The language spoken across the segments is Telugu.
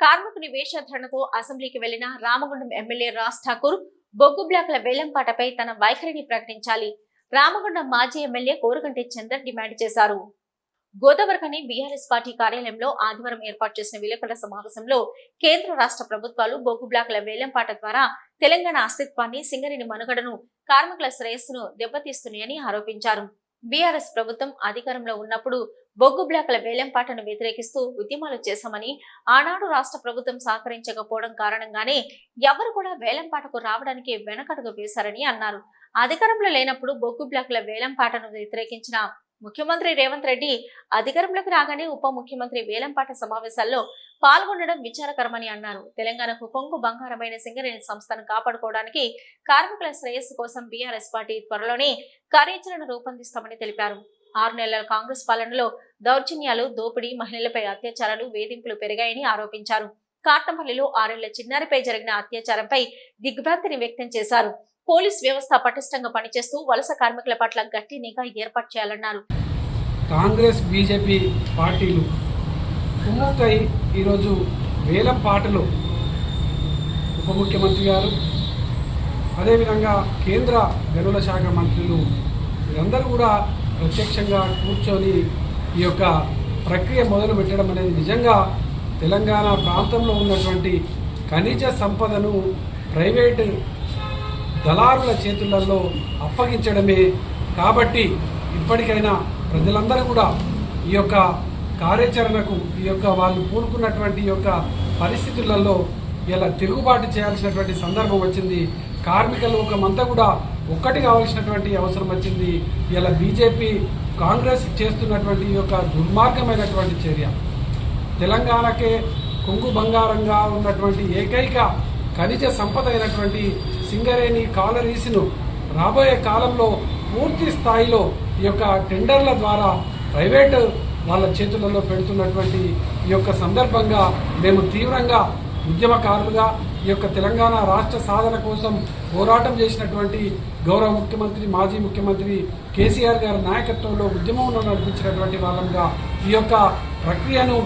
కార్మికుని వేషధరణతో అసెంబ్లీకి వెళ్ళిన రామగుండం ఎమ్మెల్యే రాజ్ ఠాకూర్ బొగ్గు బ్లాకుల వేలంపాటపై తన వైఖరిని ప్రకటించాలి. రామగుండం మాజీ ఎమ్మెల్యే కోరుగంటి చందర్ డిమాండ్ చేశారు. గోదావరికని బీఆర్ఎస్ పార్టీ కార్యాలయంలో ఆదివారం ఏర్పాటు చేసిన విలేకరుల సమావేశంలో కేంద్ర రాష్ట్ర ప్రభుత్వాలు బొగ్గు బ్లాకుల వేలంపాట ద్వారా తెలంగాణ అస్తిత్వాన్ని సింగరేణి మనుగడను కార్మికుల శ్రేయస్సును దెబ్బతీస్తున్నాయని ఆరోపించారు. బీఆర్ఎస్ ప్రభుత్వం అధికారంలో ఉన్నప్పుడు బొగ్గు బ్లాకుల వేలంపాటను వ్యతిరేకిస్తూ ఉద్యమాలు చేశామని ఆనాడు రాష్ట్ర ప్రభుత్వం సహకరించకపోవడం కారణంగానే ఎవరు కూడా వేలంపాటకు రావడానికి వెనకడుగు వేశారని అన్నారు. అధికారంలో లేనప్పుడు బొగ్గు బ్లాకుల వేలంపాటను వ్యతిరేకించిన ముఖ్యమంత్రి రేవంత్ రెడ్డి అధికారంలోకి రాగానే ఉప ముఖ్యమంత్రి వేలంపాట సమావేశాల్లో పాల్గొనడం విచారకరమని అన్నారు. తెలంగాణకు కొంగు బంగారమైన సింగరేణి సంస్థను కాపాడుకోవడానికి కార్మికుల శ్రేయస్సు కోసం బీఆర్ఎస్ పార్టీ త్వరలోనే కార్యాచరణ రూపొందిస్తామని తెలిపారు. ఆరు నెలల కాంగ్రెస్ పాలనలో దౌర్జన్యాలు దోపిడీ మహిళలపై అత్యాచారాలు వేధింపులు పెరిగాయని ఆరోపించారు. కాటంపల్లిలో ఆరేళ్ళ చిన్నారిపై జరిగిన అత్యాచారంపై దిగ్భ్రాంతిని వ్యక్తం చేశారు. పోలీస్ వ్యవస్థ పటిష్టంగా పనిచేస్తూ వలస కార్మికుల పట్ల గట్టి నిఘా ఏర్పాటు చేయాలన్నారు. కాంగ్రెస్ బీజేపీ పార్టీలు కుమ్ముకై ఈరోజు వేల పాటలు ఉప ముఖ్యమంత్రి గారు అదేవిధంగా కేంద్ర గనుల శాఖ మంత్రులు వీరందరూ కూడా ప్రత్యక్షంగా కూర్చొని ఈ యొక్క ప్రక్రియ మొదలు పెట్టడం అనేది నిజంగా తెలంగాణ ప్రాంతంలో ఉన్నటువంటి ఖనిజ సంపదను ప్రైవేటు దళారుల చేతులలో అప్పగించడమే. కాబట్టి ఇప్పటికైనా ప్రజలందరూ కూడా ఈ యొక్క కార్యాచరణకు ఈ యొక్క వాళ్ళు పూనుకున్నటువంటి ఈ యొక్క పరిస్థితులలో ఇలా తిరుగుబాటు చేయాల్సినటువంటి సందర్భం వచ్చింది. కార్మిక లోకమంతా కూడా ఒక్కటి కావాల్సినటువంటి అవసరం వచ్చింది. ఇలా బీజేపీ కాంగ్రెస్ చేస్తున్నటువంటి ఈ యొక్క దుర్మార్గమైనటువంటి చర్య. తెలంగాణకే కొంగు బంగారంగా ఉన్నటువంటి ఏకైక ఖనిజ సంపద అయినటువంటి సింగరేణి కాలరీసును రాబోయే కాలంలో పూర్తి స్థాయిలో ఈ యొక్క టెండర్ల ద్వారా ప్రైవేటు వాళ్ళ చేతులలో పెడుతున్నటువంటి ఈ యొక్క సందర్భంగా మేము తీవ్రంగా ఉద్యమకారులుగా ఈ యొక్క తెలంగాణ రాష్ట్ర సాధన కోసం పోరాటం చేసినటువంటి గౌరవ ముఖ్యమంత్రి మాజీ ముఖ్యమంత్రి కేసీఆర్ గారి నాయకత్వంలో ఉద్యమంలో నడిపించినటువంటి వాళ్ళంగా ఈ యొక్క ప్రక్రియను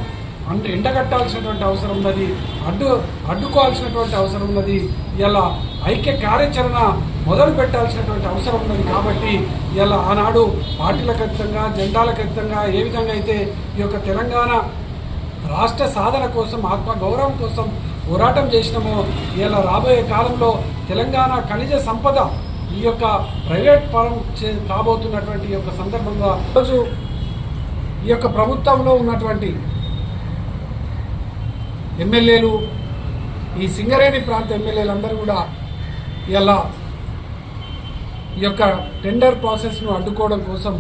అండ్ ఎండగట్టాల్సినటువంటి అవసరం ఉన్నది అడ్డు అడ్డుకోవాల్సినటువంటి అవసరం ఉన్నది ఇలా ఐక్య కార్యాచరణ మొదలు పెట్టాల్సినటువంటి అవసరం ఉన్నది కాబట్టి ఇలా ఆనాడు పార్టీల ఖచ్చితంగా జెండాల ఖచ్చితంగా ఏ విధంగా అయితే ఈ యొక్క తెలంగాణ రాష్ట్ర సాధన కోసం ఆత్మ గౌరవం కోసం పోరాటం చేసినామో ఇలా రాబోయే కాలంలో తెలంగాణ ఖనిజ సంపద ఈ యొక్క ప్రైవేట్ పరం చే- కాబోతున్నటువంటి ఈ యొక్క సందర్భంగా ఈరోజు ఈ యొక్క ప్రభుత్వంలో ఉన్నటువంటి ఎమ్మెల్యేలు ఈ సింగరేణి ప్రాంత ఎమ్మెల్యేలందరూ కూడా ఇలా ఈ యొక్క టెండర్ ప్రాసెస్ను అడ్డుకోవడం కోసం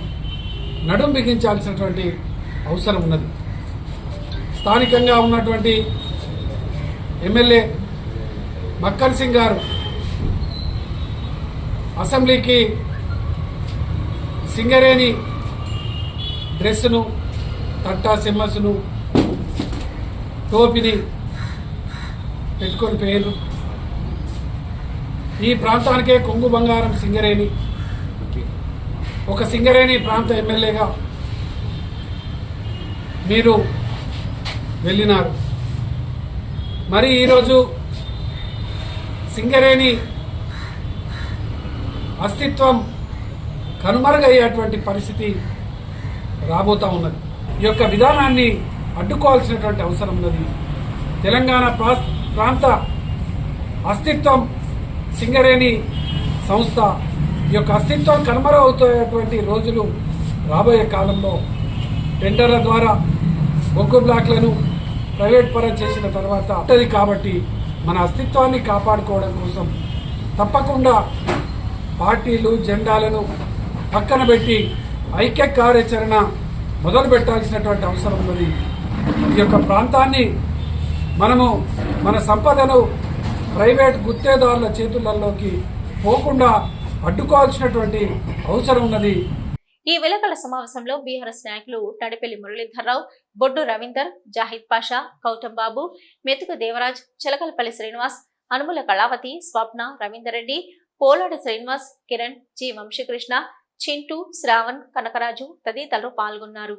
నడుం బిగించాల్సినటువంటి అవసరం ఉన్నది. స్థానికంగా ఉన్నటువంటి ఎమ్మెల్యే మక్కన్ సింగ్ గారు అసెంబ్లీకి సింగరేణి డ్రెస్సును తట్టా సిమ్మస్సును టోపిని పెట్టుకొని పేరు ఈ ప్రాంతానికే కొంగు బంగారం సింగరేణి. ఒక సింగరేణి ప్రాంత ఎమ్మెల్యేగా మీరు వెళ్ళినారు. మరి ఈరోజు సింగరేణి అస్తిత్వం కనుమరుగయ్యేటువంటి పరిస్థితి రాబోతా ఉన్నది. ఈ యొక్క విధానాన్ని అడ్డుకోవాల్సినటువంటి అవసరం ఉన్నది. తెలంగాణ ప్రా- ప్రాంత అస్తిత్వం సింగరేణి సంస్థ ఈ యొక్క అస్తిత్వం కనుమరుగవుతున్నటువంటి రోజులు రాబోయే కాలంలో టెండర్ల ద్వారా బొగ్గు బ్లాక్లను ప్రైవేట్ పరం చేసిన తర్వాత ఉంటది కాబట్టి మన అస్తిత్వాన్ని కాపాడుకోవడం కోసం తప్పకుండా పార్టీలు జెండాలను పక్కన పెట్టి ఐక్య కార్యాచరణ మొదలు పెట్టాల్సినటువంటి అవసరం ఉన్నది. ఈ యొక్క ప్రాంతాన్ని మనము మన సంపదను ప్రైవేట్ గుత్తేదారుల చేతులలోకి పోకుండా అడ్డుకోవాల్సినటువంటి అవసరం ఉన్నది. ఈ విలేకరుల సమావేశంలో బీఆర్ఎస్ నాయకులు తడిపల్లి మురళీధర్రావు బొడ్డు రవీందర్ జాహిద్ పాషా గౌతమ్ బాబు మెతుకు దేవరాజ్ చిలకలపల్లి శ్రీనివాస్ అనుముల కళావతి స్వప్న రవీందర్ రెడ్డి పోలాడి శ్రీనివాస్ కిరణ్ జి వంశీకృష్ణ చింటూ శ్రావణ్ కనకరాజు తదితరులు పాల్గొన్నారు.